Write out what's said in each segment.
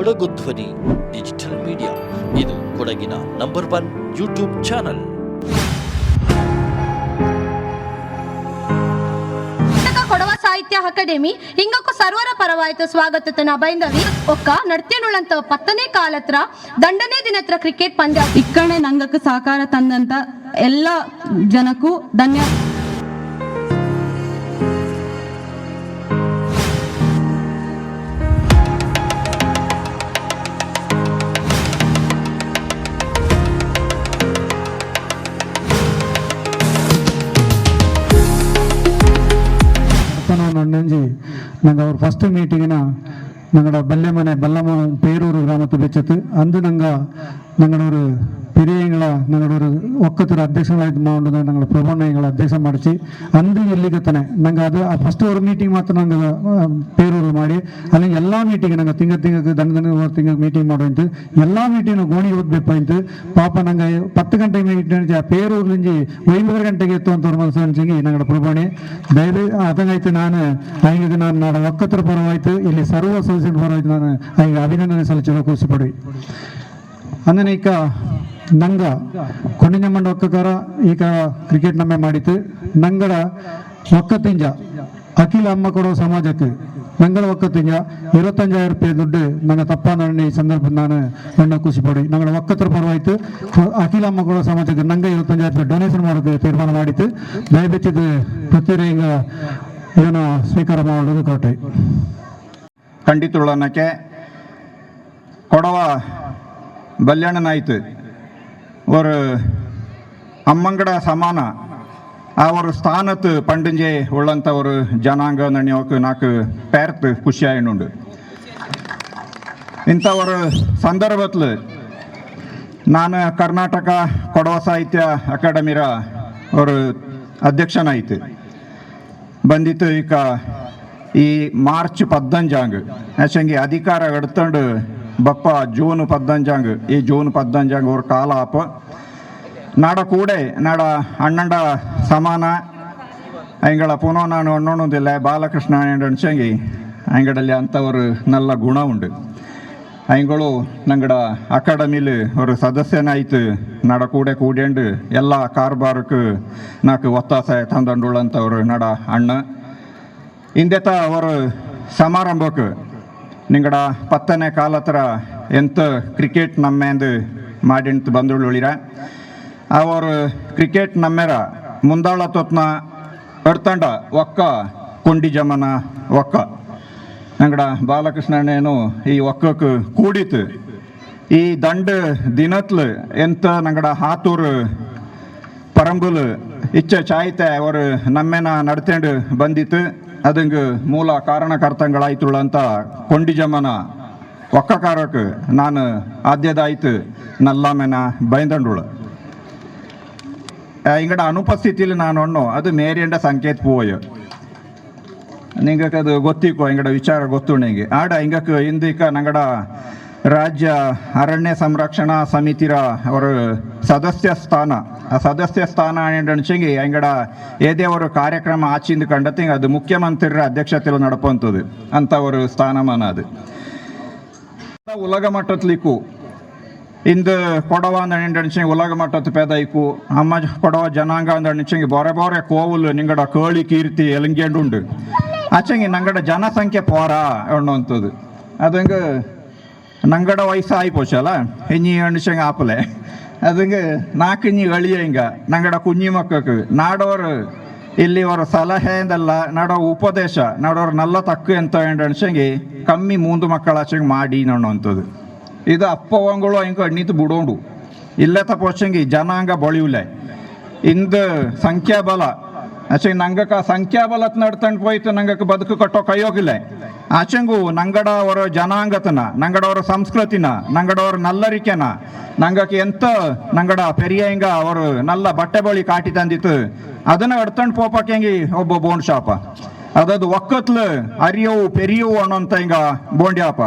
ಕೊಡಗು ಧ್ವನಿ digital media. ಇದು ಕೊಡಗಿನ number one YouTube channel. Kodava Sahitya academy ಹಿಂಗಕ್ಕೂ ಸರ್ವರ ಪರವಾಯಿತು ಸ್ವಾಗತ ತನ ಬೈಂದವಿ ಒಕ್ಕ ನಡ್ತಿನುಳಂತ ಪತ್ತನೇ ಕಾಲತ್ರ ದಂಡನೇ ದಿನತ್ರ ಕ್ರಿಕೆಟ್ ಪಂದ್ಯ. ಇಕ್ಕಣೆ ನಂಗಕ್ಕೆ ಸಹಕಾರ ತಂದಂತ ಎಲ್ಲ ಜನಕ್ಕೂ ಧನ್ಯವಾದ ಬಂದಂಜಿ ನಂಗೆ ಅವ್ರ ಫಸ್ಟ್ ಮೀಟಿಂಗಿನ ನಂಗಡ ಬಲ್ಲೆಮನೆ ಬಲ್ಲಮ್ಮ ಪೇರೂರು ಗ್ರಾಮಕ್ಕೆ ಬೆಚ್ಚತ್ತು ಅಂದು ನಂಗೆ ഞങ്ങളുടെ ഒരു പെരിയങ്ങള ഞങ്ങളുടെ ഒരു ഒക്കത്തൊരു അധ്യക്ഷനായിട്ട് മാവേണ്ടത് ഞങ്ങൾ പ്രഭണ്ണയങ്ങൾ അധ്യക്ഷം മടിച്ച് ಅಂದು ಇಲ್ಲಿಗೆ ತಾನೆ ನಂಗೆ ಅದು ಫಸ್ಟ್ ಅವ್ರ ಮೀಟಿಂಗ್ ಮಾತ್ರ ನಂಗೆ ಪೇರೂರು ಮಾಡಿ അല്ലെങ്കിൽ എല്ലാ ಮೀಟಿಂಗ್ ನಂಗೆ ತಿಂಗ ತಿಂಗಕ್ಕೆ ದಂಡ ದಂಡ ತಿಂಗ ಮೀಟಿಂಗ್ ಮಾಡೋಂತು എല്ലാ ಮೀಟಿಂಗ್ ಗೋಣಿ ಓದ್ಬೇಕಾಯ್ತು ಪಾಪ ನಂಗೆ ಪತ್ತು ಗಂಟೆಗೆ ಮೀಟಿಂಗ್ ಪೇರೂರು నుంచి ಒಂಬತ್ತು ಗಂಟೆಗೆ ಎತ್ತು ಅಂತ ಮನಸ್ಸಂಚಿ ನಂಗಡ ಪ್ರಭಾಣಿ ದಯವಿ ಅದಂಗಾಯ್ತು ನಾನು ಹಂಗೆ ನಾನು ನಾಡ ಒಕ್ಕತ್ರ ಪರವಾಯ್ತು ಇಲ್ಲಿ ಸರ್ವ ಸದಸ್ಯರ ಪರವಾಯ್ತು ನಾನು ಹಂಗೆ ಅಭಿನಂದನೆ ಸಲ್ಲಿಸಲು ಖುಷಿಪಡಿ ಅಂದನೆ ನಂಗ ಕೊಂಡಿನ ಮಂಡ ಒಕ್ಕಕಾರ ಈಗ ಕ್ರಿಕೆಟ್ ನಮ್ಮೆ ಮಾಡಿತು ನಂಗಡ ಒಕ್ಕತ್ತಿಂಜ, ಅಖಿಲ ಅಮ್ಮ ಕೊಡೋ ಸಮಾಜಕ್ಕೆ. ನಂಗಡ ಒಕ್ಕತ್ತಿಂಜ ಇರುವತ್ತಂಜಾಯಿರ ರೂಪಾಯಿ ದುಡ್ಡು ನನ್ನ ತಪ್ಪ ನನ್ನ ಈ ಸಂದರ್ಭ ನಾನು ನನ್ನ ಖುಷಿ ಪಡಿ. ನಂಗಡ ಒಕ್ಕತ್ರ ಪರವಾಯಿತು. ಅಖಿಲ ಅಮ್ಮ ಕೊಡೋ ಸಮಾಜಕ್ಕೆ ನಂಗೆ ಇರುವತ್ತಂಜಾಯಿರ ರೂಪಾಯಿ ಡೊನೇಷನ್ ಮಾಡೋದು ತೀರ್ಮಾನ ಮಾಡಿತ್ತು ದಯವಿಟ್ಟಿದ್ದು ಪ್ರತಿಯೊಬ್ಬರು ಈಗ ಇದನ್ನು ಸ್ವೀಕಾರ ಮಾಡೋದು ಕೊಟ್ಟೆ ಖಂಡಿತ ಕೊಡವ ಬಲ್ಯಾಣ ಆಯ್ತು ಅವರು ಅಮ್ಮಂಗಡ ಸಮಾನ. ಅವರ ಸ್ಥಾನತ್ ಪಂಡಂಜೆ ಉಳ್ಳಂತ ಅವರು ಜನಾಂಗ ನಣಿಯೋಕ್ ಪೇರ್ಪ್ ಪ್ಯಾರತ್ ಖುಷಿಯಾಯಿ ಉಂಡು ಇಂಥವರು ಸಂದರ್ಭದಲ್ಲಿ ನಾನು ಕರ್ನಾಟಕ ಕೊಡವ ಸಾಹಿತ್ಯ ಅಕಾಡೆಮಿರ ಅವರು ಅಧ್ಯಕ್ಷನಾಯ್ತು. ಬಂದಿತ್ತು ಈಗ ಈ ಮಾರ್ಚ್ ಪದ್ನಂಜಾಂಗ್ ಅಧಿಕಾರ ಎಡ್ತಂಡು ಬಪ್ಪ, ಜೂನ್ പതിനഞ്ചാങ്ക് ಈ ಜೂನ್ പതിനഞ്ചാങ്ക് ഒരു ಕಾಲಾಪ ನಾಡ ಕೂಡೆ, ನಾಡ ಅಣ್ಣಂಡ ಸಮಾನ. ಅಂಗಳ ಪುನೋ ನಾನು ಅಣ್ಣೊಂದಿಲ್ಲ ಬಾಲಕೃಷ್ಣ ಅಣಸಂಗಿ. ಅಂಗಡಲ್ಲಿ ಅಂಥವರು ನಲ್ಲ ಗುಣ ಉಂಡು. ಅಂಗಳು ನಂಗಡ ಅಕಾಡೆಮಿಲಿ ಅವರು ಸದಸ್ಯನಾಯ್ತು. ನಡ ಕೂಡೆ ಕೂಡ್ಯಂಡು ಎಲ್ಲ ಕಾರ್ಬಾರಕ್ಕೆ ನಾಲ್ಕು ಒತ್ತಾಸೆ ತಂದಂಡುಳ್ಳಂಥವ್ರು ನಡ ಅಣ್ಣ. ಇಂದೆತ ಅವರು ಸಮಾರಂಭಕ್ಕೆ ನಿಂಗಡ ಪತ್ತನೇ ಕಾಲ ಹತ್ರ ಎಂತ ಕ್ರಿಕೆಟ್ ನಮ್ಮೆಂದು ಮಾಡಿಂತ ಉಳಿರ. ಅವರು ಕ್ರಿಕೆಟ್ ನಮ್ಮೆರ ಮುಂದಾಳ ತೊತ್ನ ಎಡ್ತಂಡ ಒಕ್ಕ ಕೊಂಡಿ ಜಮನ ಒಕ್ಕ. ನಂಗಡ ಬಾಲಕೃಷ್ಣನೇನು ಈ ಒಕ್ಕಕ್ಕೆ ಕೂಡಿತು. ಈ ದಂಡ ದಿನತ್ಲು ಎಂತ ನಂಗಡ ಹಾತೂರು ಪರಂಬುಲು ಇಚ್ಛೆ ಚಾಯ್ತೆ ಅವರು ನಮ್ಮೆನ ನಡ್ತಂಡು ಬಂದಿತ್ತು. ಅದಂಗೆ ಮೂಲ ಕಾರಣಕರ್ತಂಗಳಾಯ್ತುಳು ಅಂತ ಕೊಂಡಿಜಮ್ಮನ ಒಕ್ಕಕಾರಕ್ಕೆ ನಾನು ಆದ್ಯದಾಯ್ತು ನಲ್ಲಾಮೆನ ಬೈದಂಡುಳು. ಇಂಗಡ ಅನುಪಸ್ಥಿತಿಲಿ ನಾನು ಅಣ್ಣು ಅದು ಮೇರಿಯಂಡ ಸಂಕೇತ ನಿಂಗಕ್ಕೆ ಅದು ಗೊತ್ತಿಕ್ಕೋ ಇಂಗಡ ವಿಚಾರ ಗೊತ್ತು ನಿಂಗೆ. ಆಡ ಹಿಂಗಕ್ಕೆ ಇಂದಿಕ ನಂಗಡ ರಾಜ್ಯ ಅರಣ್ಯ ಸಂರಕ್ಷಣಾ ಸಮಿತಿರ ಅವರು ಸದಸ್ಯ ಸ್ಥಾನ. ಆ ಸದಸ್ಯ ಸ್ಥಾನ ಅಣಚಂಗಿ ಅಂಗಡ ಏದೇ ಅವರು ಕಾರ್ಯಕ್ರಮ ಆಚಿಂದು ಕಂಡತಿ, ಅದು ಮುಖ್ಯಮಂತ್ರಿರ ಅಧ್ಯಕ್ಷತೆಯಲ್ಲಿ ನಡಪಂಥದ್ದು ಅಂತ ಅವರು ಸ್ಥಾನಮಾನ ಅದು. ಉಲಗ ಮಟ್ಟತ್ಲಿಕ್ಕು ಇಂದು ಕೊಡವ ಅಂದಣಿಚಂಗಿ ಉಲಗ ಮಟ್ಟದ ಪೇದಾಯ್ಕು ಅಮ್ಮ ಕೊಡವ ಜನಾಂಗ ಅಂದಣಿಚಂಗಿ ಬೊರೆ ಬೊರೆ ಕೋವುಲು, ನಿಂಗಡ ಕೋಳಿ ಕೀರ್ತಿ ಎಲಂಗೆಂಡುಂಡು. ಆಚಂಗೆ ನಂಗಡ ಜನಸಂಖ್ಯೆ ಪೋರ ಅನ್ನುವಂಥದ್ದು ಅದಂಗೆ ನಂಗಡ ഞങ്ങളുടെ വയസ്സായി പോച്ചാല ഇനി എണിച്ചങ്ങ് ആപ്പലെ അതുങ്ങ് ಹಿಂಗ. ನಂಗಡ ಕುಂಜಿ കുഞ്ഞുമക്കൾക്ക് ನಾಡೋರು ಇಲ್ಲಿ ಅವರ ಸಲಹೆ ಎಂದಲ್ಲ ನಾಡೋ ಉಪದೇಶ, ನಡೋರು ನಲ್ಲ ತಕ್ಕು ಎಂತ ಅನ್ಸಂಗೆ ಕಮ್ಮಿ ಮೂಂದು ಮಕ್ಕಳ ಮಕ್ಕಳಾಚಂಗೆ ಮಾಡಿ ನಣ್ಣಂಥದ್ದು ಇದು ಅಪ್ಪವಂಗಳು ಹಿಂಗೆ ಅಣ್ಣಿತು ಬಿಡೋಂಡು. ಇಲ್ಲೇ ತಪ್ಪೋಚಂಗೆ ಜನಾಂಗ ಬಳಿಯುಲೆ. ಇಂದು ಸಂಖ್ಯಾಬಲ ಆಚೆ ನಂಗಕ ಸಂಖ್ಯಾಬಲತ್ ನಡ್ತಂಡ್ ಹೋಯ್ತು ನಂಗಕ್ಕೆ ಬದುಕು ಕಟ್ಟೋ ಕೈಯೋಗಿಲ್ಲ. ಆಚೆಂಗು ನಂಗಡ ಅವರ ಜನಾಂಗತನ ನಂಗಡ ಅವರ ಸಂಸ್ಕೃತಿನ ನಂಗಡ ಅವರ ನಲ್ಲರಿಕೆನ ನಂಗಕ್ಕೆ ಎಂತ ನಂಗಡ ಪೆರಿಯ ಹಿಂಗ ಅವರು ನಲ್ಲ ಬಟ್ಟೆ ಬಳಿ ಕಾಟಿ ತಂದಿತ್ತು, ಅದನ್ನ ಎಡ್ತಂಡ್ ಪೋಪಕ್ಕೆ ಒಬ್ಬ ಬೋಂಡ್ ಶಾಪ ಅದದು ಒಕ್ಕತ್ಲು, ಅರಿಯವು, ಪೆರಿಯವು ಅನ್ನೋಂತ ಹಿಂಗ ಬೋಂಡ್ಯಾಪ.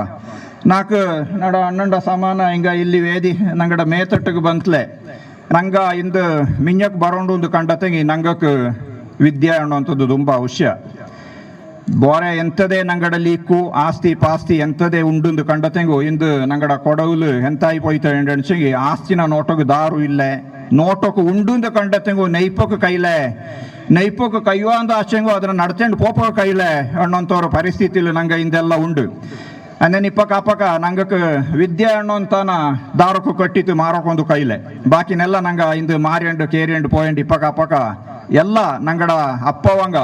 ನಾಲ್ಕು ನಡ ಅಣ್ಣಂಡ ಸಮಾನ ಹಿಂಗ ಇಲ್ಲಿ ವೇದಿ ನಂಗಡ ಮೇತಟ್ಟಿಗೆ ಬಂತ್ಲೆ. ನಂಗ ಇಂದು ಮಿಂಜಕ್ ಬರೋಂಡು ಒಂದು ಕಂಡತೆಂಗಿ ನಂಗಕ್ಕೆ ವಿದ್ಯೆ ಅನ್ನುವಂಥದ್ದು ತುಂಬ ಅವಶ್ಯ. ಬೋರೆ ಎಂಥದೇ ನಂಗಡ ಲೀಕು ಆಸ್ತಿ ಪಾಸ್ತಿ ಎಂಥದೇ ಉಂಡುಂದು ಕಂಡತೆಂಗು ಇಂದು ನಂಗಡ ಕೊಡವುಲು ಎಂತಾಯಿ ಪೋಯ್ತ ಎಂಡಿ ಆಸ್ತಿನ ನೋಟಕ್ಕೆ ದಾರು ಇಲ್ಲೇ. ನೋಟಕ್ಕೆ ಉಂಡುಂದು ಕಂಡತೆಂಗು ನೈಪಕ್ಕೆ ಕೈಲೆ. ನೈಪಕ್ಕೆ ಕೈವಾಂದ ಆಚೆಂಗು ಅದನ್ನು ನಡ್ತೆಂಡು ಪೋಪ ಕೈಲೆ ಅನ್ನೋಂಥವ್ರ ಪರಿಸ್ಥಿತಿಲಿ ನಂಗೆ ಇಂದೆಲ್ಲ ಉಂಡು. ಅಂದೆನ್ ಇಪ್ಪಕ ಅಪ್ಪಕ ನಂಗಕ್ಕೆ ವಿದ್ಯೆ ಅನ್ನೋಂತಾನ ದಾರಕ್ಕೂ ಕಟ್ಟಿತ್ತು ಮಾರಕ್ಕೊಂದು ಕೈಲೆ. ಬಾಕಿನೆಲ್ಲ ನಂಗ ಇಂದು ಮಾರಿಯಂಡು ಕೇರಿಯಂಡು ಪೋಯಂಡು ಇಪ್ಪಕ ಅಪ್ಪಕ ಎಲ್ಲ ನಂಗಡ ಅಪ್ಪವಂಗ.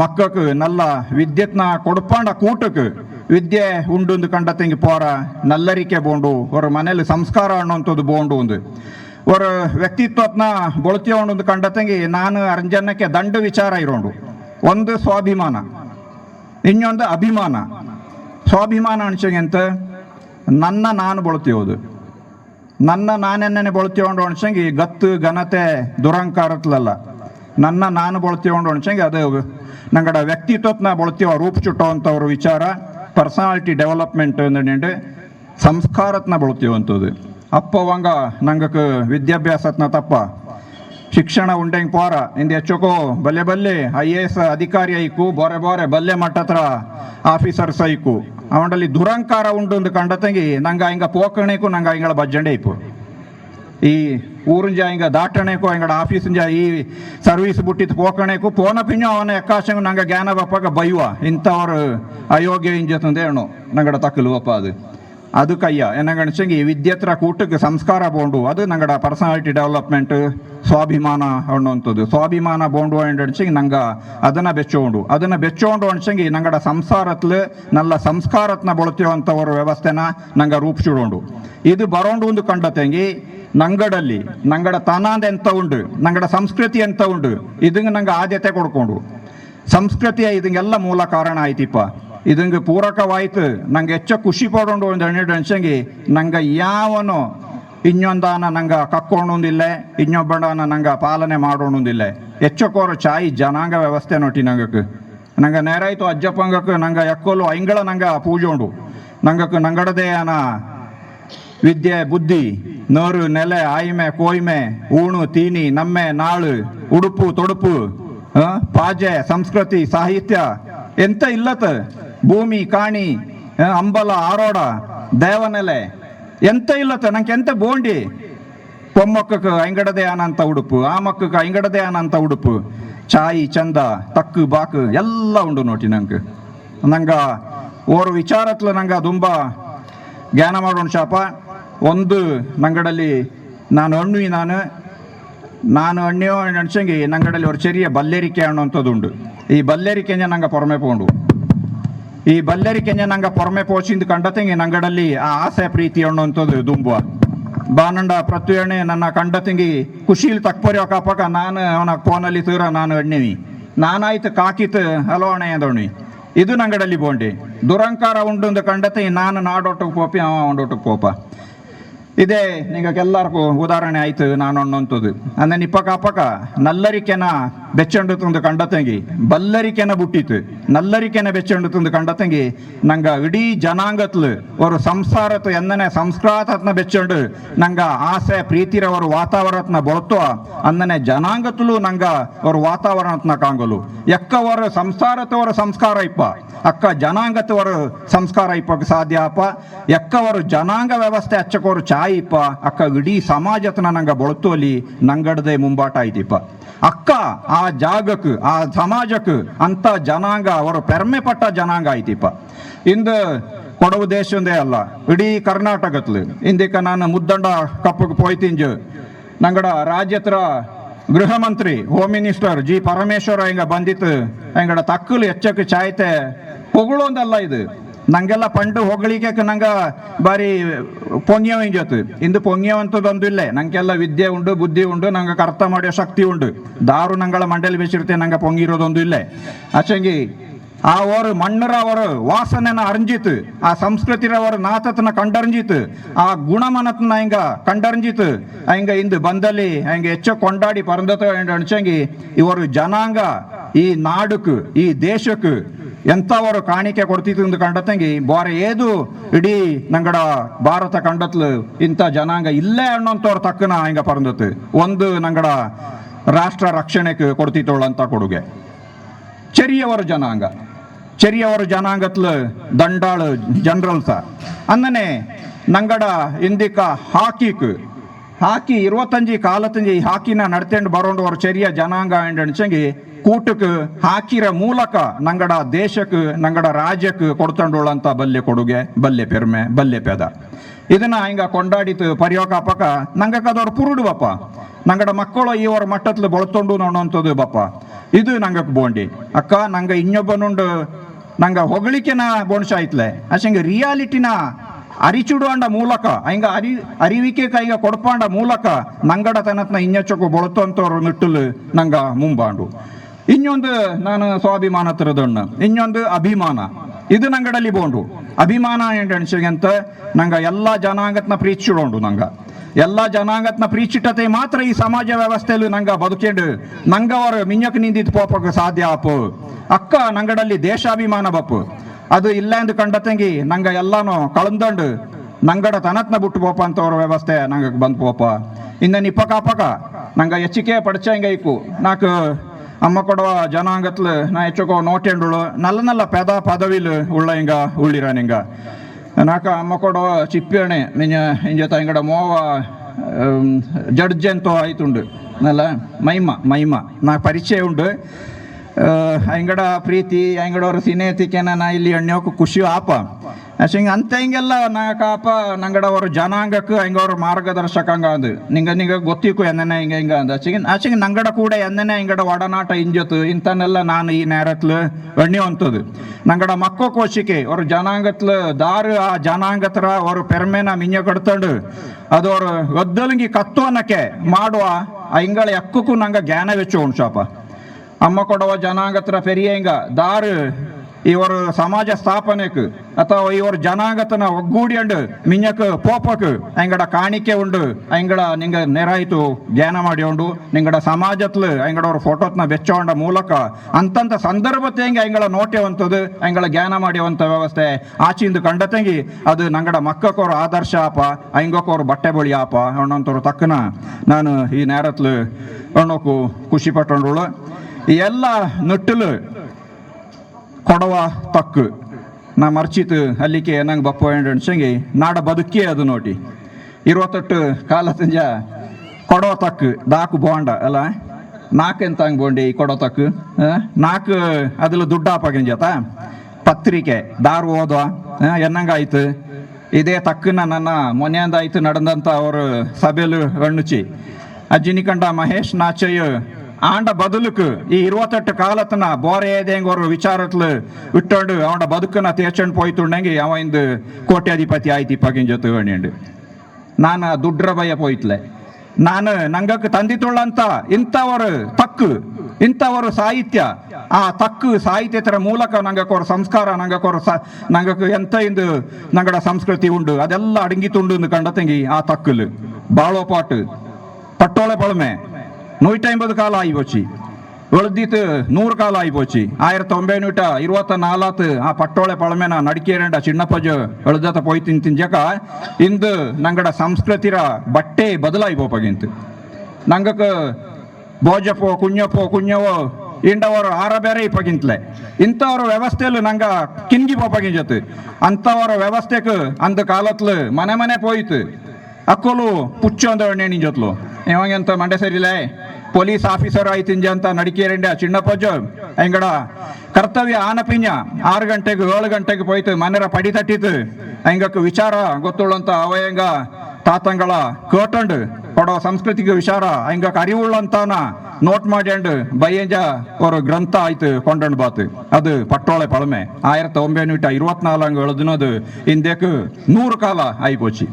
ಮಕ್ಕಕ್ಕೆ ನಲ್ಲ ವಿದ್ಯತ್ನ ಕೊಡ್ಪಾಂಡ ಕೂಟಕ್ಕೆ ವಿದ್ಯೆ ಉಂಡುಂದು ಕಂಡತೆಂಗಿ ಪೋರ ನಲ್ಲರಿಕೆ ಬೋಂಡು ಅವ್ರ ಮನೇಲಿ ಸಂಸ್ಕಾರ ಅನ್ನೋಂಥದ್ದು ಬೋಂಡು ಒಂದು ಅವ್ರ ವ್ಯಕ್ತಿತ್ವತ್ನ ಕಂಡ ತಂಗಿ ನಾನು ಅರಂಜನಕ್ಕೆ ದಂಡ ವಿಚಾರ ಇರೋಂಡು. ಒಂದು ಸ್ವಾಭಿಮಾನ, ಇನ್ನೊಂದು ಅಭಿಮಾನ. ಸ್ವಾಭಿಮಾನ ಅನ್ಸಂಗೆಂತ ನನ್ನ ನಾನು ಬಳತೀವದು ನನ್ನ ನಾನೆನ್ನೇ ಬಳತಿಕೊಂಡು ಅನ್ಸಂಗಿ ಗತ್ತು, ಘನತೆ, ದುರಂಕಾರತ್ಲಲ್ಲ. ನನ್ನ ನಾನು ಬಳತಿಕೊಂಡು ಅನ್ಸಂಗಿ ಅದು ನಂಗಡ ವ್ಯಕ್ತಿತ್ವತ್ನ ಬಳತೀವ ರೂಪ ಚುಟ್ಟುವಂಥವ್ರ ವಿಚಾರ ಪರ್ಸನಾಲಿಟಿ ಡೆವಲಪ್ಮೆಂಟ್ ಅಂದ್ರೆ ಸಂಸ್ಕಾರತ್ನ ಬಳತೀವಂಥದ್ದು ಅಪ್ಪವಂಗ ನಂಗಕ್ಕೆ ವಿದ್ಯಾಭ್ಯಾಸತ್ನ ತಪ್ಪ. ಶಿಕ್ಷಣ ಉಂಡೆಂಗ್ ಪೋರ ಇಂದು ಹೆಚ್ಚೋಕೋ ಬಲ್ಲೆ ಬಲ್ಲೆ, ಐ ಎ ಎಸ್ ಅಧಿಕಾರಿ ಐಕು, ಬೋರೆ ಬೋರೆ, ಬಲ್ಲೆ ಮಟ್ಟತ್ರ ಆಫೀಸರ್ಸ್ ಐಕು ಅವಂಡಲ್ಲಿ ದುರಂಕಾರ ಉಂಡು ಒಂದು ಕಂಡತಂಗಿ, ನಂಗೆ ಹಿಂಗ ಪೋಕಣೆಕು, ನಂಗೆ ಹಿಂಗಳ ಬಜ್ಜಂಡೆ ಐಪು ಈ ಊರಿಂಜ ಹಿಂಗ ದಾಟಣೆಕು ಹಿಂಗಡ ಆಫೀಸಿಂಜ ಈ ಸರ್ವಿಸ್ ಬಿಟ್ಟಿತ್ತು ಪೋಕಣೆಕು, ಪೋನ ಪಿಂಜ ಅವನ ಎಕ್ಕಾಶಂಗು ನಂಗೆ ಜ್ಞಾನ ಬಪ್ಪಾಗ ಬೈವ ಇಂಥವ್ರು ಅಯೋಗ್ಯ ಇಂಜತಂದೆ ಹೇಳು ನಂಗಡ ತಕ್ಕಲು ಅಪ್ಪ ಅದು. ಅದು ಕಯ್ಯ ಈ ವಿದ್ಯೆತ್ರ ಕೂಟಕ್ಕೆ ಸಂಸ್ಕಾರ ಬೋಂಡು. ಅದು ನಂಗಡ ಪರ್ಸನಾಲಿಟಿ ಡೆವಲಪ್ಮೆಂಟ್ ಸ್ವಾಭಿಮಾನ ಅನ್ನುವಂಥದ್ದು. ಸ್ವಾಭಿಮಾನ ಬೋಂಡು ಅಣಿಸಂಗಿ ನಂಗ ಅದನ್ನ ಬೆಚ್ಚೋಂಡು. ಅದನ್ನ ಬೆಚ್ಚೋಂಡು ಅಣಿಸಂಗಿ ನಂಗಡ ಸಂಸಾರತ್ಲ ನಲ್ಲ ಸಂಸ್ಕಾರತ್ನ ಬಳತಿರುವಂಥವ್ರ ವ್ಯವಸ್ಥೆನ ನಂಗ ರೂಪಿಸಿಡೋಂಡು. ಇದು ಬರೋಂಡು ಒಂದು ಕಂಡತೆಂಗಿ, ನಂಗಡಲ್ಲಿ ನಂಗಡ ತನಾಂದ ಎಂತ ಉಂಡು, ನಂಗಡ ಸಂಸ್ಕೃತಿ ಎಂತ ಉಂಡು ಇದಂಗೆ ನಂಗೆ ಆದ್ಯತೆ ಕೊಡ್ಕೊಂಡು. ಸಂಸ್ಕೃತಿಯ ಇದಂಗೆಲ್ಲ ಮೂಲ ಕಾರಣ ಆಯ್ತಿಪ್ಪ. ಇದಂಗೆ ಪೂರಕವಾಯ್ತು. ನಂಗೆ ಹೆಚ್ಚ ಖುಷಿ ಪಡೋಂಡು ಒಂದು ಹನ್ನೆರಡು ಅನ್ಸಂಗಿ ನಂಗೆ ಯಾವನು ಇನ್ನೊಂದಾನ ನಂಗೆ ಕಕ್ಕೊಂಡೊಂದಿಲ್ಲ ಇನ್ನೊಬ್ಬನ ನಂಗೆ ಪಾಲನೆ ಮಾಡೋಣೊಂದಿಲ್ಲ ಹೆಚ್ಚಕೋರು ಚಾಯಿ ಜನಾಂಗ ವ್ಯವಸ್ಥೆ ನೋಟಿ ನಂಗಕ್ಕೆ. ನಂಗೆ ನೇರಾಯ್ತು ಅಜ್ಜಪ್ಪಂಗಕ್ಕೆ, ನಂಗೆ ಎಕ್ಕೋಲು ಐಂಗಳ ನಂಗ ಪೂಜೋಂಡು ನಂಗಕ್ಕೆ ನಂಗಡದೇ ಅನ ವಿದ್ಯೆ, ಬುದ್ಧಿ, ನೋರು, ನೆಲೆ, ಆಯ್ಮೆ, ಕೋಯ್ಮೆ, ಊಣು, ತೀನಿ, ನಮ್ಮೆ, ನಾಳು, ಉಡುಪು, ತೊಡುಪು ಪಾಜೆ, ಸಂಸ್ಕೃತಿ, ಸಾಹಿತ್ಯ, ಎಂತ ಇಲ್ಲತ. ಭೂಮಿ, ಕಾಣಿ ಅಂಬಲ, ಆರೋಡ, ದೇವನೆಲೆ, ಎಂತ ಇಲ್ಲತ್ತ ನಂಗೆ ಎಂತ ಬೋಂಡಿ. ಕೊಮ್ಮಕ್ಕಕ್ಕೆ ಅಂಗಡದೆ ಆನಂತ ಉಡುಪು, ಆ ಮಕ್ಕಕ್ಕೆ ಅಂಗಡದೆ ಆನಂತ ಉಡುಪು. ಚಾಯಿ ಚಂದ, ತಕ್ಕು, ಬಾಕು, ಎಲ್ಲ ಉಂಡು ನೋಟಿ ನಂಗೆ. ನಂಗೆ ಓರು ವಿಚಾರತ್ಲ ನಂಗೆ ತುಂಬ ಜ್ಞಾನ ಮಾಡೋಣ ಶಾಪ. ಒಂದು, ನಂಗಡಲ್ಲಿ ನಾನು ಅಣ್ಣಿ ನಾನು. ನಾನು ಅಣ್ಣಿಯೋ ಅಣ್ಸಂಗಿ ನಂಗಡಲ್ಲಿ ಅವ್ರ ಚರಿಯ ಬಲ್ಲೇರಿಕೆ ಅನ್ನುವಂಥದ್ದುಂಡು ಈ ಬಲ್ಲೇರಿಕೆಯ ನಂಗೆ ಪೊರಮೆ ಪೋಂಡು. ಈ ಬಲ್ಲರಿಕೆನೆ ನಂಗೆ ಪೊರಮೆ ಪೋಷಿಂದ ಕಂಡತಿಂಗೆ ನಂಗಡಲ್ಲಿ ಆ ಆಸೆ ಪ್ರೀತಿ ಅನ್ನುವಂಥದ್ದು ದುಂಬುವ. ಬಾನಂಡ ಪ್ರತ್ಯೇಣೆ ನನ್ನ ಕಂಡತೆಂಗಿ ಖುಷಿಲಿ ತಕ್ಪರಿ ಕಾಪಕ ನಾನು ಅವನ ಫೋನಲ್ಲಿ ತೀರ ನಾನು ಅಣ್ಣಿವಿ ನಾನಾಯ್ತು ಕಾಕಿತ್ ಹಲೋ ಅಣೆ ಅಂದವಣಿ. ಇದು ನಂಗಡಲ್ಲಿ ಬೋಂಡಿ. ದುರಂಕಾರ ಉಂಡು ಕಂಡತೆ ನಾನು ನಾಡೋಟಕ್ಕೆ ಪೋಪಿ, ಅವ ಒಂಡೊಟ್ಟಿಗೆ ಪೋಪ. ಇದೇ ನಿಗಕ್ಕೆಲ್ಲರಿಗೂ ಉದಾಹರಣೆ ಆಯ್ತು ನಾನು ಅನ್ನೋಂಥದ್ದು ಅಂದ್ರೆ ನಿಪ್ಪಕ ಅಪ್ಪಕ ನಲ್ಲರಿಕೆನ ಬೆಚ್ಚಂಡು ತಂದು ಕಂಡ ತಂಗಿ, ಬಲ್ಲರಿಕೆನ ಬುಟ್ಟಿತು. ನಲ್ಲರಿಕೆನ ಬೆಚ್ಚಂಡು ತಂದು ಕಂಡ ತಂಗಿ, ನಂಗ ಇಡೀ ಜನಾಂಗತ್ಲು ಅವರು ಸಂಸಾರತ್ ಎನ್ನನೆ ಸಂಸ್ಕೃತತ್ನ ಬೆಚ್ಚಂಡು, ನಂಗ ಆಸೆ ಪ್ರೀತಿರವರು ವಾತಾವರಣತ್ನ ಬರುತ್ತ ಅಂದನೆ ಜನಾಂಗತ್ಲು ನಂಗ ಅವರು ವಾತಾವರಣತ್ನ ಕಾಂಗಲು. ಎಕ್ಕವರು ಸಂಸಾರತವರ ಸಂಸ್ಕಾರ ಇಪ್ಪ, ಅಕ್ಕ ಜನಾಂಗತವರು ಸಂಸ್ಕಾರ ಇಪ್ಪಕ್ಕೆ ಸಾಧ್ಯ ಅಪ್ಪ. ಎಕ್ಕವರು ಜನಾಂಗ ವ್ಯವಸ್ಥೆ ಅಚ್ಚಕೋರು ಚಾಯ್ ಇಪ್ಪ, ಅಕ್ಕ ಇಡೀ ಸಮಾಜತ್ನ ನಂಗ ಬಳತು ನಂಗಡದೆ ಮುಂಬಾಟ ಆಯ್ತಿಪ್ಪ ಅಕ್ಕ, ಆ ಜಾಗಕ್ಕೆ, ಆ ಸಮಾಜಕ್ಕೆ ಅಂತ ಜನಾಂಗ, ಅವರು ಪೆರ್ಮೆ ಪಟ್ಟ ಜನಾಂಗ ಐತಿಪ್ಪ. ಇಂದು ಕೊಡವು ದೇಶದೇ ಅಲ್ಲ, ಇಡೀ ಕರ್ನಾಟಕದಲ್ಲಿ. ಇಂದಿಕ ನಾನು ಮುದ್ದಂಡ ಕಪ್ಪಗೆ ಪೋಯ್ತಿಂಜು. ನಂಗಡ ರಾಜ್ಯತ್ರ ಗೃಹ ಮಂತ್ರಿ ಹೋಮ್ ಮಿನಿಸ್ಟರ್ ಜಿ ಪರಮೇಶ್ವರ ಹಿಂಗ ಬಂದಿತ್ತು. ಹೆಂಗಡ ತಕ್ಕಲು ಹೆಚ್ಚಕ್ಕೆ ಚಾಯ್ತೆ ಪೊಗಳೊಂದಲ್ಲ ಇದು. ನಂಗೆಲ್ಲ ಪಂಡ ಹೊಗಳಿಕೆ ನಂಗ ಬಾರಿ ಪೊಂಗ್ಯವ ಜೊತೆ ಇಂದು ಪೊಂಗ್ಯವಂತದೊಂದು ಇಲ್ಲೇ ನಂಗೆಲ್ಲ ವಿದ್ಯೆ ಉಂಡು, ಬುದ್ಧಿ ಉಂಡು, ನಂಗೆ ಕರ್ತ ಮಾಡೋ ಶಕ್ತಿ ಉಂಡು. ದಾರು ನಂಗಳ ಮಂಡಲಿ ಬೆಸಿರ್ತೆ ನಂಗೆ ಪೊಂಗಿರೋದೊಂದು ಇಲ್ಲೇ. ಅಚ್ಚಂಗಿ, ಆ ಅವರು ಮಣ್ಣರ ಅವರು ವಾಸನೆನ ಅರಂಜಿತು. ಆ ಸಂಸ್ಕೃತಿರವರು ನಾತತ್ನ ಕಂಡರಂಜಿತು. ಆ ಗುಣಮನತ್ನ ಹಿಂಗ ಕಂಡರಂಜಿತು. ಹಿಂಗ ಇಂದು ಬಂದಲ್ಲಿ ಹಿಂಗ ಹೆಚ್ಚು ಕೊಂಡಾಡಿ ಪರಂದತ ಅಣಚಂಗಿ ಇವರು ಜನಾಂಗ ಈ ನಾಡುಕು ಈ ದೇಶಕ್ಕೆ ಎಂಥವರು ಕಾಣಿಕೆ ಕೊಡ್ತಿತ್ತು ಎಂದು ಕಂಡತಂಗಿ ಬಾರೆ ಏದು ಇಡೀ ನಂಗಡ ಭಾರತ ಕಂಡತ್ಲು ಇಂಥ ಜನಾಂಗ ಇಲ್ಲೇ ಅನ್ನೋಂಥವ್ರು ತಕ್ಕನ ಹಿಂಗ ಪರಂದತ್ತು ಒಂದು ನಂಗಡ ರಾಷ್ಟ್ರ ರಕ್ಷಣೆಗೆ ಕೊಡ್ತಿತ್ತೋಳು ಅಂತ ಕೊಡುಗೆ ಚೆರಿಯವರ ಜನಾಂಗ ചെറിയ ഒരു ജനാംഗത്തില് ദണ്ടാള് ജനറൽസ അങ്ങനെ ನಂಗಡ ಇಂದಿಕ ಹಾಕಿಕ್ ಹಾಕಿ ഇരുപത്തഞ്ച് ಕಾಲತ್ತಂಜಿ ಈ ಹಾಕಿನ ನಡ್ತೇಂಡು ಬರೋಂಡು ಅವ್ರ ಚೆರಿಯ ಜನಾಂಗ ಅಂಚಂಗಿ ಕೂಟಕ್ಕೆ ಹಾಕಿರ ಮೂಲಕ ನಂಗಡ ದೇಶಕ್ಕೆ, ನಂಗಡ ರಾಜ್ಯಕ್ಕೆ ಕೊಡ್ತಂಡೋಳಂತ ಬಲ್ಲೆ ಕೊಡುಗೆ, ಬಲ್ಲೆ ಪೆರ್ಮೆ, ಬಲ್ಲೆ ಪೆದ. ಇದನ್ನ ಹಿಂಗ ಕೊಂಡಾಡಿತು ಪರಿಯೋಕ ಪಕ್ಕ ನಂಗಕ್ಕದವ್ರು ಪುರುಡು ಬಪ್ಪ ನಂಗಡ ಮಕ್ಕಳು ಇವರ ಮಟ್ಟತ್ಲು ಬಳತೊಂಡು ನೋಡೋಂಥದ್ದು ಬಪ್ಪ. ಇದು ನಂಗಕ್ಕೆ ಬೋಂಡಿ. ಅಕ್ಕ, ನಂಗ ಇನ್ನೊಬ್ಬನುಂಡು ನಂಗ ಹೊಗಳಿಕೆನ ಬೋಣ್ಸಾಯ್ತ್ಲೆ ಅಶಂಗ ರಿಯಾಲಿಟಿನ ಅರಿಚುಡುವಂಡ ಮೂಲಕ, ಹಿಂಗ ಅರಿ, ಅರಿವಿಕೆ ಕೈಗ ಕೊಡ್ಪಾಂಡ ಮೂಲಕ ನಂಗಡ ತನತ್ನ ಇನ್ನೆಚ್ಚಕ್ಕೂ ಬಳತಂತವ್ರ ನಿಟ್ಟಲು ನಂಗ ಮುಂಬಾಂಡು. ಇನ್ನೊಂದು ನಾನು ಸ್ವಾಭಿಮಾನ ತರದಣ್ಣ, ಇನ್ನೊಂದು ಅಭಿಮಾನ. ಇದು ನಂಗಡಲ್ಲಿ ಬೋಂಡು ಅಭಿಮಾನ ಅಂತ, ನಂಗ ಎಲ್ಲ ಜನಾಂಗತ್ನ ಪ್ರೀತಿಸಿಡೋಂಡು ನಂಗ. ಎಲ್ಲ ಜನಾಂಗತ್ನ ಪ್ರೀಚಿಟ್ಟತೆ ಮಾತ್ರ ಈ ಸಮಾಜ ವ್ಯವಸ್ಥೆಯಲ್ಲಿ ನಂಗ ಬದುಕೆಂಡು ನಂಗ ಅವರ ಮಿಂಜಕ್ ನಿಂದಿತ್ ಪೋಪಕ್ಕೆ ಸಾಧ್ಯ ಆಪು. ಅಕ್ಕ, ನಂಗಡಲ್ಲಿ ದೇಶಾಭಿಮಾನ ಬಪ್ಪು. ಅದು ಇಲ್ಲ ಎಂದು ಕಂಡತಂಗಿ ನಂಗ ಎಲ್ಲಾನು ಕಳಂದಂಡು, ನಂಗಡ ತನತ್ನ ಬಿಟ್ಟು ಪೋಪ ಅಂತವ್ರ ವ್ಯವಸ್ಥೆ ನಂಗ ಬಂದ್ ಪೋಪ. ಇನ್ನ ನಿಪ್ಪಕ ಪಕ, ನಂಗ ಹೆಚ್ಚಿಕೆ ಪಡ್ಚಂಗ ಇಕ್ಕು ನಾಕು ಅಮ್ಮ ಕೊಡುವ ಜನಾಂಗತ್ಲು ನಾ ಹೆಚ್ಚಕೋ ನೋಟೆಂಡುಳು ನಲ್ಲ ನಲ್ಲ ಪೆದ ಪದವಿಲು ಉಳ್ಳ ಹಿಂಗ ಉಳ್ಳಿರ ನಿಂಗ ನಾಕ ಅಮ್ಮ ಕೊಡುವ ಚಿಪ್ಪೆಣೆ ನಿಂಜ ಇಂಜತ ಇಂಗಡ ಮೋವ ಜಡ್ಜ್ ಅಂತೋ ಆಯ್ತುಂಡು ನಲ್ಲ ಮೈಮ ಮೈಮ ನಾ ಪರಿಚಯ ಉಂಡು ಅಂಗಡ ಪ್ರೀತಿ ಹೆಂಗಡವ್ರ ಸಿನೇತಿಕೆನ ನಾ ಇಲ್ಲಿ ಎಣ್ಣೆಯೋಕೆ ಖುಷಿ ಆಪ. ಹಿಂಗ ಅಂತ ಹಿಂಗೆಲ್ಲ ನಾ ಕಾಪ ನಂಗಡವ್ರ ಜನಾಂಗಕ್ಕೆ ಮಾರ್ಗದರ್ಶಕ ಹಂಗ ಅಂದು ನಿಂಗ ನಿಂಗ ಗೊತ್ತಿಕ್ಕು ಎನ್ನೆನೆ ಹಿಂಗೆ ಹಿಂಗ ಅಂದ. ಅಚಿಗೆ ಹಿಂಗ ನಂಗಡ ಕೂಡ ಎನ್ನೆನೆ ಹಿಂಗಡ ಒಡನಾಟ ಇಂಜತ್ತು ಇಂತನೆಲ್ಲ ನಾನು ಈ ನೇರತ್ಲು ಹೊಂತದು ನಂಗಡ ಮಕ್ಕೋ ಕೋಶಿಕೆ, ಅವ್ರ ಜನಾಂಗತ್ಲು ದಾರು, ಆ ಜನಾಂಗತ್ರ ಅವ್ರ ಪೆರ್ಮೆನ ಮಿಂಜ ಕಡ್ತಂಡು, ಅದು ಅವ್ರ ಒದ್ದಲಂಗಿ ಕತ್ತೋನಕ್ಕೆ ಮಾಡುವ ಹಿಂಗಳ ಎಕ್ಕಕ್ಕೂ ನಂಗ ಜ್ಞಾನ ವೆಚ್ಚ ಉಣ್ಸಾಪ ಅಮ್ಮ ಕೊಡುವ ಜನಾಂಗತರ ಪೆರಿಯಂಗ ದಾರು ಇವರು ಸಮಾಜ ಸ್ಥಾಪನೆಕ್. ಅಥವಾ ಇವರು ಜನಾಂಗತನ ಒಗ್ಗೂಡಿ ಅಂಡ್ ಮಿಂಜಕ್ ಪೋಪಕ್. ಅಂಗಡ ಕಾಣಿಕೆ ಉಂಡು. ಅಂಗಡ ನಿಂಗ ನೆರಾಯಿತು ಜ್ಞಾನ ಉಂಡು. ನಿಂಗಡ ಸಮಾಜತ್ಲು ಅಂಗಡವ್ರ ಫೋಟೋತ್ನ ಬೆಚ್ಚೋಂಡ ಮೂಲಕ. ಅಂತಂತ ಸಂದರ್ಭತೆ ಹೆಂಗೆ ಅಂಗಳ ನೋಟೆವಂತದ್ದು ಅಂಗಳ ಜ್ಞಾನ ಮಾಡಿವಂಥ ವ್ಯವಸ್ಥೆ. ಆಚಿಂದು ಕಂಡತಂಗಿ ಅದು ನಂಗಡ ಮಕ್ಕಕ್ಕೋರು ಆದರ್ಶ ಆಪ. ಅಂಗಕ್ಕೋರು ಬಟ್ಟೆ ಬಳಿ ಆಪ ಅನ್ನೋಂಥವ್ರು ತಕ್ಕನ ನಾನು ಈ ನೇರತ್ಲು ಅಣ್ಣಕ್ಕೂ ಖುಷಿ ಪಟ್ಟೊಂಡುಳು. ಎಲ್ಲ ನಟ್ಟಲು ಕೊಡವ ತಕ್ಕು. ನಾ ಮರ್ಚಿತು ಅಲ್ಲಿಗೆ ನಂಗೆ ಬಪ್ಪ ಅನ್ಸಂಗಿ ನಾಡ ಬದುಕೇ ಅದು ನೋಡಿ. ಇರುವತ್ತೊಟ್ಟು ಕಾಲ ತಂಜ ಕೊಡವ ತಕ್ಕು ದಾಕು ಬೋಂಡ, ಅಲ್ಲ? ನಾಲ್ಕು ಎಂತ ಹಂಗೆ ಬೋಂಡಿ ಕೊಡೋ ತಕ್ಕು? ನಾಲ್ಕು ಅದ್ರಲ್ಲಿ ದುಡ್ಡು ಹಾಪಾಗಿಂಜತ ಪತ್ರಿಕೆ, ದಾರು ಓದುವ ಎನ್ನಂಗಾಯ್ತು. ಇದೇ ತಕ್ಕನ ನನ್ನ ಮೊನ್ನೆಯಿಂದ ಆಯ್ತು ನಡೆದಂಥ ಅವರು ಸಭೆಯಲ್ಲಿ ಅಣ್ಣುಚಿ ಅಜ್ಜಿನಿ ಕಂಡ ಮಹೇಶ್ ನಾಚಯ್ಯ ಆಂಡ ಬದುಲುಕು, ಈ ಕಾಲತನ ಬೋರೆ ಏದೇಂಗ್ ಅವರು ವಿಚಾರತ್ಲು ಇಟ್ಟೊಂಡು ಅವನ ಬದುಕನ್ನ ತೇರ್ಚಂಡ್ ಪೋಯ್ತುಂಡಂಗೆ ಅವ ಇಂದು ಕೋಟ್ಯಾಧಿಪತಿ ಆಯ್ತು ಇಪ್ಪಗಿನ ಅಣ್ಣಿಂಡು ನಾನು ದುಡ್ರ ಭಯ ಪೋಯ್ತ್ಲೆ. ನಾನು ನಂಗಕ್ಕೆ ತಂದಿತುಳ್ಳಂತ ಇಂಥವರು ತಕ್ಕು, ಇಂಥವರು ಸಾಹಿತ್ಯ, ಆ ತಕ್ಕು ಸಾಹಿತ್ಯತರ ಮೂಲಕ ನಂಗಕ್ಕೋರ ಸಂಸ್ಕಾರ ನಂಗಕ್ಕೋರ ನಂಗಕ್ಕೆ ಎಂತ ಇಂದು ನಂಗಡ ಸಂಸ್ಕೃತಿ ಉಂಡು, ಅದೆಲ್ಲ ಅಡಂಗಿತುಂಡು ಕಂಡ ತಂಗಿ ಆ ತಕ್ಕಲು. ಬಾಳೋ ಪಾಟು, ಪಟ್ಟೋಳೆ ಪಳಮೆ നൂറ്റി ಕಾಲ കാലമായി പോച്ചി വെളുതിത്ത് നൂറ് കാലമായി പോച്ചി ആയിരത്തി ഒമ്പതിനൂറ്റ ഇരുപത്തി നാലാത്ത് ആ പട്ടോളെ പളമേന നടിക്കേണ്ട ചിണ്ണപ്പജ് വെളുതത്ത പോയി തിನ್ ತಿಂಜಕ ಇಂದು ನಂಗಡ ಸಂಸ್ಕೃತಿರ ಬಟ್ಟೆ ಬದಲಾಯಿ ಬೋಪಗಿಂತು ನಂಗಕ ಭೋಜಪೋ ಕುಂಜಪೋ ಕುಂಜವೋ ಇಂಡವರು ಆರ ಬೇರೆ ಇಪ್ಪಗಿಂತಲೆ. ಇಂಥವ್ರ ವ್ಯವಸ್ಥೆಯಲ್ಲಿ ನಂಗ ಕಿನ್ಗಿ ಬೋಪಗಿಂಜತ್ ಅಂಥವರ ವ್ಯವಸ್ಥೆಕ್ ಅಂದ ಕಾಲತ್ಲು ಮನೆ ಮನೆ ಪೋಯಿತ್. ಅಕೊಲು ಪುಚ್ಚೊಂದವಣ್ಣೆ ನಿಂಜತ್ಲು. ಇವಾಗೆಂತ ಮಂಡೆ ಸರಿಲೇ? ಪೊಲೀಸ್ ಆಫೀಸರ್ ಆಯ್ತಿನ ಅಂತ ನಡಿಕೇರಿಂಡೆ ಚಿಣ್ಣಪ್ಪಜ್ಜ ಹೆಂಗಡ ಕರ್ತವ್ಯ ಆನಪಿಂಜ ಆರು ಗಂಟೆಗೆ ಏಳು ಗಂಟೆಗೆ ಹೋಯ್ತು ಮನೆರ ಪಡಿ ತಟ್ಟಿತು ಹೆಂಗಕ್ಕೆ ವಿಚಾರ ಗೊತ್ತುಳ್ಳಂತ ಅವಯಂಗ ತಾತಂಗಳ ಕೇಟಂಡು ಕೊಡೋ ಸಂಸ್ಕೃತಿಗೆ ವಿಚಾರ ಹೆಂಗಕ್ಕೆ ಅರಿವುಳ್ಳಂತಾನ ನೋಟ್ ಮಾಡ್ಯಂಡು ಬೈಯಂಜ ಅವರು ಗ್ರಂಥ ಆಯ್ತು ಕೊಂಡಂಡು ಬಾತು ಅದು ಪಟ್ಟೋಳೆ ಪಳಮೆ ಆಯಿರತ್ತಿ ಒಂಬೈನೂಟ ಇರುವತ್ನಾಲ್ಕು ಎಳದಿನದು ಹಿಂದೆಕ್ ನೂರು ಕಾಲ ಆಯ್ಕೋಚಿ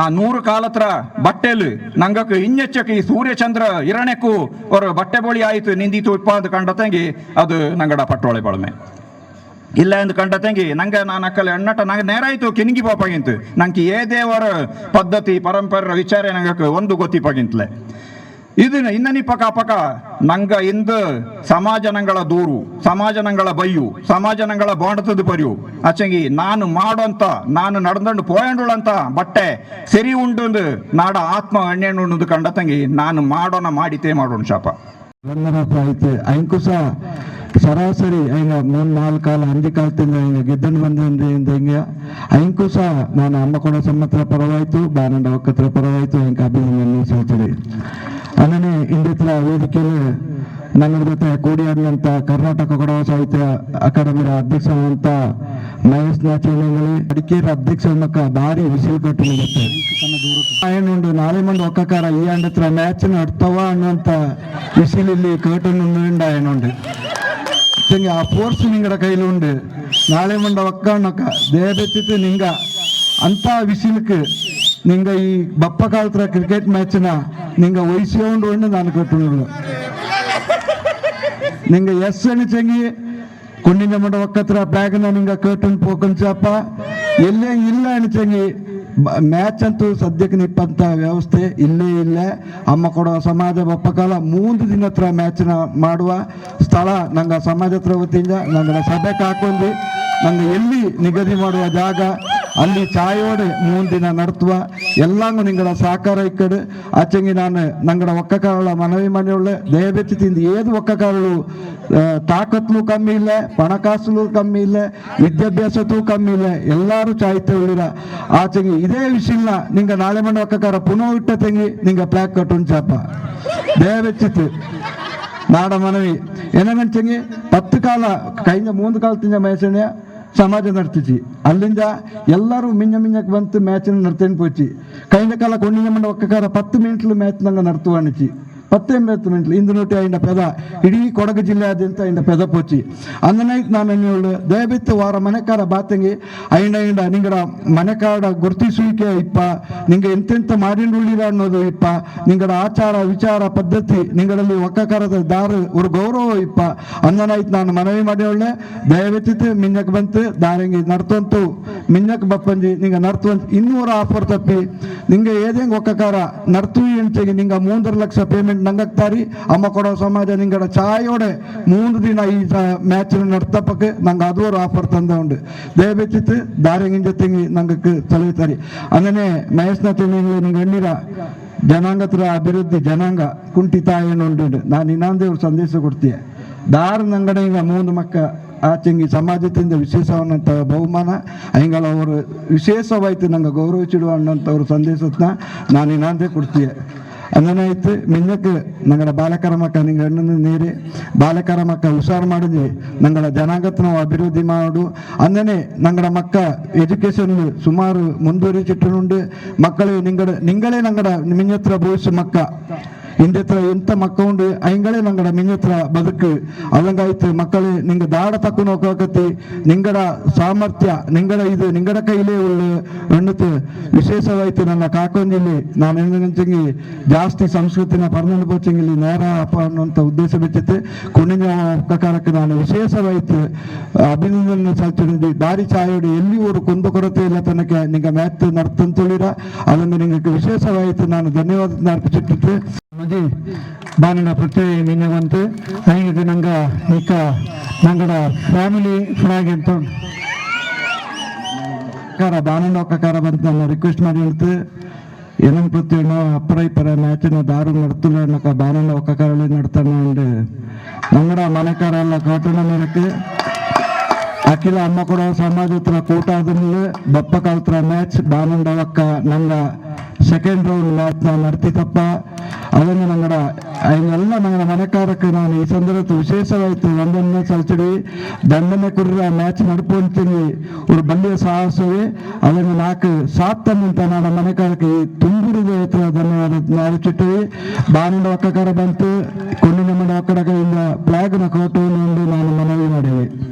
ಆ ನೂರು ಕಾಲತ್ರ ಬಟ್ಟೆಲು ನಂಗಕ್ಕೆ ಇನ್ನೆಚ್ಚಕ್ಕೆ ಈ ಸೂರ್ಯಚಂದ್ರ ಇರಣೆಕ್ಕೂ ಅವರು ಬಟ್ಟೆ ಬಳಿ ಆಯ್ತು ನಿಂದಿತು ಇಪ್ಪ ಅಂತ ಕಂಡ ತಂಗಿ, ಅದು ನಂಗಡ ಪಟ್ಟೋಳೆ ಬಳಮೆ. ಇಲ್ಲ ಎಂದು ಕಂಡ ತಂಗಿ, ನಂಗೆ ನಾನು ಅಕ್ಕಲೆ ಅಣ್ಣಟ ನಂಗೆ ನೇರಾಯಿತು ಕಿನ್ಗಿ ಪಾಪಾಗಿಂತು ನಂಗೆ ಏ ದೇವರ ಪದ್ಧತಿ ಪರಂಪರೆ ವಿಚಾರ ನಂಗಕ್ಕೆ ಒಂದು ಗೊತ್ತಿಪ್ಪಾಗಿಂತ್ಲೆ ಇದು ಇನ್ನನಿ ಪಕ ಪಕ ನಂಗ ಇಂದ ಸಮಾಜನಂಗಳ ದೂರು, ಸಮಾಜನಗಳ ಬೈಯು, ಸಮಾಜನಂಗಳ ಬಾಂಡತದ ಪರಿಯು. ಅಚ್ಚಂಗಿ, ನಾನು ಮಾಡೋಂತ, ನಾನು ನಡೆದಂಡು ಪೋಯಂಡುಳಂತ ಬಟ್ಟೆ ಸರಿ ಉಂಡು ನಾಡ ಆತ್ಮ ಎಣ್ಣೆಣ್ಣು ಕಂಡ ತಂಗಿ, ನಾನು ಮಾಡೋಣ ಮಾಡಿತೇ ಮಾಡೋಣ ಶಾಪ. ಸಾಹಿತ್ಯ ಅಂಕುಶ ಸರಾಸರಿ ಹಿಂಗ ಮೂರ್ ನಾಲ್ಕು ಕಾಲ ಅಂಜಿ ಕಾಲದಿಂದ ಹಿಂಗ ಗೆದ್ದನ್ನು ಬಂದಿಂದ ಹಿಂಗೆ ಅಯ್ಯಂಗೂ ಸಹ ನಾನು ಅಮ್ಮ ಕೊಡೋ ಸಮತ್ರ ಪರವಾಯ್ತು ಬಾನಂಡ ಒಕ್ಕತ್ರ ಪರವಾಯ್ತು, ಹಿಂಗೆ ಅಭಿನಂದನೆ ಸಲ್ತೀರಿ ಅನ್ನನೆ ಇಂದಿತ್ರ ವೇದಿಕೆಯಲ್ಲಿ ನನ್ನ ಜೊತೆ ಕೂಡಿಯಾಡಿದಂತ ಕರ್ನಾಟಕ ಕೊಡವ ಸಾಹಿತ್ಯ ಅಕಾಡೆಮಿಯ ಅಧ್ಯಕ್ಷರಂತ ಮಹೇಶ್ ನಾಚೇನಂಗಲಿ ಅಡಿಕೇರಿ ಅಧ್ಯಕ್ಷ ಮಕ್ಕ ಭಾರಿ ವಿಸಿಲ್ ಕಟ್ಟು ನಿಲ್ಲುತ್ತೆ ಏನುಂಡು ನಾಳೆ ಮಂದಿ ಒಕ್ಕಕಾರ, ಈ ಅಂಡತ್ರ ಮ್ಯಾಚ್ ನಡ್ತವ ಅನ್ನುವಂತ ವಿಸಿಲ್ ಇಲ್ಲಿ ಕರ್ಟನ್ ನಿಂಡ ಏನುಂಡು ತೆಂಗಿ ಆ ಫೋರ್ಸ್ ನಿಂಗಡ ಕೈಲುಂಡು ನಾಳೆ ಮಂಡ ಒಕ್ಕಣ್ಣಕ್ಕ ದೇಬೆತ್ತಿತ್ತು ನಿಂಗ ಅಂತ ವಿಸಿಲ್ಕ್ ನಿಂಗ ಈ ಬಪ್ಪ ಕಾಲತ್ರ ಕ್ರಿಕೆಟ್ ಮ್ಯಾಚ್ನ ನಿಂಗ ವಹಿಸ್ಕೊಂಡು ಉಂಡು ನಾನು ಕಟ್ಟು ನಿಂಗ ಎಸ್ ಅನಿಚಂಗಿ ಕುಂಡಿನ ಮಂಡ ಒಕ್ಕತ್ರ ಬ್ಯಾಗ್ನ ನಿಂಗ ಕರ್ಟನ್ ಪೋಕನ್ ಚಾಪ ಎಲ್ಲೇ ಇಲ್ಲ ಅನಿಚಂಗಿ ಮ್ಯಾಚ್ ಅಂತೂ ಸದ್ಯಕ್ಕೆ ನಿಪ್ಪಂಥ ವ್ಯವಸ್ಥೆ ಇಲ್ಲೇ ಇಲ್ಲ. ಅಮ್ಮ ಕೊಡೋ ಸಮಾಜ ಒಪ್ಪಕಾಲ ಮೂರು ದಿನ ಹತ್ರ ಮ್ಯಾಚ್ನ ಮಾಡುವ ಸ್ಥಳ ನಂಗೆ ಸಮಾಜ ಹತ್ರ ವತಿಯಿಂದ ನಂಗೆ ಸಭೆಗೆ ಹಾಕೊಂಡಿ ನಂಗೆ ಎಲ್ಲಿ ನಿಗದಿ ಮಾಡುವ ಜಾಗ, ಅಲ್ಲಿ ಚಾಯೋಡೆ ಮುಂದಿನ ದಿನ ನಡ್ತುವ. ಎಲ್ಲಂಗೂ ನಿಂಗಳ ಸಹಕಾರ ಇಕ್ಕಡು. ಆಚೆಂಗಿ ನಾನು ನಂಗಡ ಒಕ್ಕಕಾರಳ ಮನವಿ ಮನೆಯೊಳ್ಳೆ. ದಯಬೆತ್ತಿ ತಿಂದು ಏದು ಒಕ್ಕಕಾರಳು. ತಾಕತ್ಲು ಕಮ್ಮಿ ಇಲ್ಲ, ಪಣಕಾಸಲು ಕಮ್ಮಿ ಇಲ್ಲ, ವಿದ್ಯಾಭ್ಯಾಸಕ್ಕೂ ಕಮ್ಮಿ ಇಲ್ಲ. ಎಲ್ಲರೂ ಚಾಯ್ತೆ ಉಳ್ಳಿರ ಆಚೆಂಗಿ ಇದೇ ವಿಷಯ ನಿಂಗ ನಾಳೆ ಮನೆ ಒಕ್ಕಕಾರ ಪುನಃ ಇಟ್ಟ ತೆಂಗಿ ನಿಂಗ ಪ್ಲಾಕ್ ಕಟ್ಟು ಚಾಪ. ದಯಬೆಚ್ಚಿತ್ತು ನಾಡ ಮನವಿ. ಏನಂಚಂಗಿ ಪತ್ತು ಕಾಲ ಕೈಂದ ಮೂಂದು ಕಾಲ ತಿಂಜ ಮ್ಯಾಚನೆ ಸಮಾಜ ನಡ್ತಿಸಿ ಅಲ್ಲಿಂದ ಎಲ್ಲರೂ ಮಿಂಜ ಮಿಂಜಕ್ಕೆ ಬಂತು ಮ್ಯಾಚ್ ನಡ್ತೇನೆ ಪೋಚಿ ಕೈಂದ ಕಾಲ ಕೊಂಡಿನ ಮಂಡ ಒಕ್ಕಕಾರ, ಪತ್ತು ಮಿನಿಟ್ಲು ಮ್ಯಾಚ್ ನಂಗೆ ನಡ್ತು ಅಣಿಚಿ ಮಿನಿಟ್ಲು ಇಂದು ನೋಟಿ ಐಂಡ ಪೆದ, ಇಡೀ ಕೊಡಗು ಜಿಲ್ಲೆಯಾದ್ಯಂತ ಐಂಡ ಪೆದ ಪೋಚಿ ಅಂದನೈತ್ ನಾನು ಒಳ್ಳೆ ದಯವಿಟ್ಟು ವಾರ ಮನೆಕಾರ ಬಾತಂಗಿ, ಐಂಡ ಐಂಡ ನಿಂಗಡ ಮನೆಕಾಡ ಗುರ್ತಿಸುವಿಕೆ ಇಪ್ಪ, ನಿಂಗೆ ಎಂತೆಂತ ಮಾಡಿಂಡುಳ್ಳಿರ ಅನ್ನೋದು ಇಪ್ಪ, ನಿಂಗಡ ಆಚಾರ ವಿಚಾರ ಪದ್ಧತಿ ನಿಂಗಳಲ್ಲಿ ಒಕ್ಕಕಾರದ ದಾರು ஒரு ಗೌರವ ಇಪ್ಪ. ಅಂದನಾಯ್ತು ನಾನು ಮನವಿ ಮಾಡಿ ಒಳ್ಳೆ ದಯವಿಟ್ಟು ಮಿಂಜಕ್ ಬಂತು ದಾರಂಗಿ ನಡ್ತಂತು. ಮಿಂಜಕ್ ಬಪ್ಪಂಜಿ, ನಿಂಗ ನಡ್ತುವಂತ ಇನ್ನೂರ ಆಫರ್ ತಪ್ಪಿ ನಿಂಗೆ ಏದೇಂಗ್ ಒಕ್ಕಕಾರ ನಡ್ತು ಎಂಚೆಗೆ ನಿಂಗ ಮೂಂದರ ಲಕ್ಷ ಪೇಮೆಂಟ್ ഞങ്ങൾക്കാരി അമ്മക്കുട സമാജം നിങ്ങളുടെ ചായയോടെ മൂന്ന് ദിന ഈ മാച്ചിന് നടത്തപ്പൊക്കെ ഞങ്ങൾ അതും ഒരു ഓഫർ തന്നുകൊണ്ട് ദയവച്ചിട്ട് ധാരങ്ങിഞ്ചത്തെങ്കിൽ ഞങ്ങൾക്ക് തെളിവിത്തരി അങ്ങനെ മേസ്നത്തിൽ നിങ്ങൾ നിങ്ങൾ എണ്ണിര ಜನಾಂಗತ್ರ ಅಭಿವೃದ್ಧಿ ಜನಾಂಗ ಕುಂಠಿತ ಏನು ಉಂಟು ನಾನು ಇನ್ನೊಂದೇವ್ರು ಸಂದೇಶ ಕೊಡ್ತೀಯ ದಾರ ನಂಗಡೆ ಈಗ ಮೂರು ಮಕ್ಕ ಆಚೆಂಗಿ ಸಮಾಜದಿಂದ ವಿಶೇಷವನ್ನಂಥ ಬಹುಮಾನ ಹಿಂಗಳ ಅವರು ವಿಶೇಷವಾಯಿತು ನಂಗೆ ಗೌರವಿಸಿಡುವ ಅನ್ನೋಂಥವ್ರ ಸಂದೇಶನ ನಾನು ಇನ್ನೊಂದೇ ಕೊಡ್ತೀಯ അങ്ങനായിട്ട് നിങ്ങൾക്ക് ഞങ്ങളുടെ ബാലക്കര മക്ക നിങ്ങൾ എണ്ണുന്ന നീര് ബാലക്കര മക്ക ഉഷാർ ಮಾಡಿದ್ವಿ ഞങ്ങളുടെ ಜನಾಂಗತ್ನ ಅಭಿವೃದ್ಧಿ ಮಾಡು അങ്ങനെ ഞങ്ങളുടെ ಮಕ್ಕ ಎಜುಕೇಶನ್ ಸುಮಾರು ಮುಂದುವರಿಸಿಟ್ಟುಂಡು ಮಕ್ಕಳೇ ನಿಂಗಡ ನಿಂಗಳೇ ನಂಗಡ ಮಿಂಜತ್ರ ಭವಿಷ್ಯ ಮಕ್ಕ ಇಂದತ್ರ ಎಂತ ಮಕ್ಕೊಂಡು ಐಂಗಳೇ ನಂಗಡ ಮಿಂಜತ್ರ ಬದುಕು. ಅಲ್ಲಂಗಾಯ್ತು ಮಕ್ಕಳೇ, ನಿಂಗ ದಾಡ ತಕ್ಕ ನೋಕತಿ ನಿಂಗಡ ಸಾಮರ್ಥ್ಯ, ನಿಂಗಡ ಇದು, ನಿಂಗಡ ಕೈಲೇ ಉಳ್ಳು. ಎಣ್ಣುತ್ತು ವಿಶೇಷವಾಯ್ತು ನನ್ನ ಕಾಕೊಂಜಿಲ್ಲಿ ನಾನು ಹೆಂಗಂಚಂಗಿ ಜಾಸ್ತಿ ಸಂಸ್ಕೃತಿನ ಪರ್ನಂಡು ಪೋಚಂಗಿಲ್ಲಿ ನೇರ ಅಪ್ಪ ಅನ್ನುವಂಥ ಉದ್ದೇಶ ಬಿಟ್ಟಿತ್ತು ಕುಣಿನ ಪ್ರಕಾರಕ್ಕೆ ನಾನು ವಿಶೇಷವಾಯ್ತು. ಅಭಿನಂದನೆ ಸಲ್ತಿದ್ದು ದಾರಿ ಚಾಯೋಡಿ ಎಲ್ಲಿ ಊರು ಕುಂದು ಕೊರತೆ ಇಲ್ಲ ತನಕ. ನಿಂಗ ಮ್ಯಾತ್ ನರ್ತಂತುಳಿರ ಅದನ್ನು ನಿಂಗೆ ವಿಶೇಷವಾಯಿತು. ನಾನು ಧನ್ಯವಾದ ಅರ್ಪಿಸಿಟ್ಟಿತ್ತು ಮದಿ ಪ್ರತಿ ನಿನ್ನೆ ಐದು ನಂಗ ಈಗ ನಂಗಡ ಫ್ಯಾಮಿಲಿ ಫ್ಲಾಗ್ ಅಂತ ಕಾರ ಬಾನಂದ ಒಕ್ಕಕಾರ ಬಂತು ನಾನು ರಿಕ್ವೆಸ್ಟ್ ಮಾಡಿ ಹೇಳ್ತು. ಪ್ರತಿ ನಾವು ಅಪ್ಪರ ಇಪ್ಪರ ಮ್ಯಾಚಿನ ದಾರು ನಡ್ತಿಲ್ಲ ಅನ್ನಕ ಬಾನಿನ ಒಕ್ಕಕಾರಲ್ಲಿ ನಡ್ತಾನೆ ಉಂಡು ನಂಗಡ ಮನೆಕಾರ ಎಲ್ಲ ಮೇಲಕ್ಕೆ ಅಖಿಲ ಅಮ್ಮ ಕೂಡ ಸಮಾಜ ಹತ್ರ ಕೂಟ ಆದ್ಮೇಲೆ ಬಪ್ಪ ಕಾಲತ್ರ ಮ್ಯಾಚ್ ಬಾನಂಡ ಒಕ್ಕ ನಂಗ ಸೆಕೆಂಡ್ ರೌಂಡ್ ಮ್ಯಾಚ್ ನಾ ನಡ್ತಿತ್ತಪ್ಪ ಅದನ್ನು ನಂಗಡ ಹಿಂಗೆಲ್ಲ ನಂಗಡ ಮನೆಕಾರಕ್ಕೆ ನಾನು ಈ ಸಂದರ್ಭ ವಿಶೇಷವಾಯ್ತು ಒಂದೊಂದು ಸಲ್ಚಿಡಿ ದಂಡನೆ ಕುರ್ರ ಮ್ಯಾಚ್ ನಡ್ಕೊಂತೀನಿ ஒரு ಬಲ್ಲಿಯ ಸಾಹಸವೇ ಅದನ್ನು ನಾಲ್ಕು ಸಾತ್ತನ್ನಂತ ನಾಡ ಮನೆಕಾರಕ್ಕೆ ತುಂಬಿರಿದ ಹತ್ರ ಧನ್ಯವಾದ ಅರಿಚಿಟ್ಟು ಬಾನಂದ ಒಕ್ಕಕಾರ ಬಂತು ಕೊಂಡಿನ ಮಡ ಒಕ್ಕಡಗಳಿಂದ ಫ್ಲಾಗ್ನ ಕೋಟವನ್ನು ನಾನು ಮನವಿ ಮಾಡಿವೆ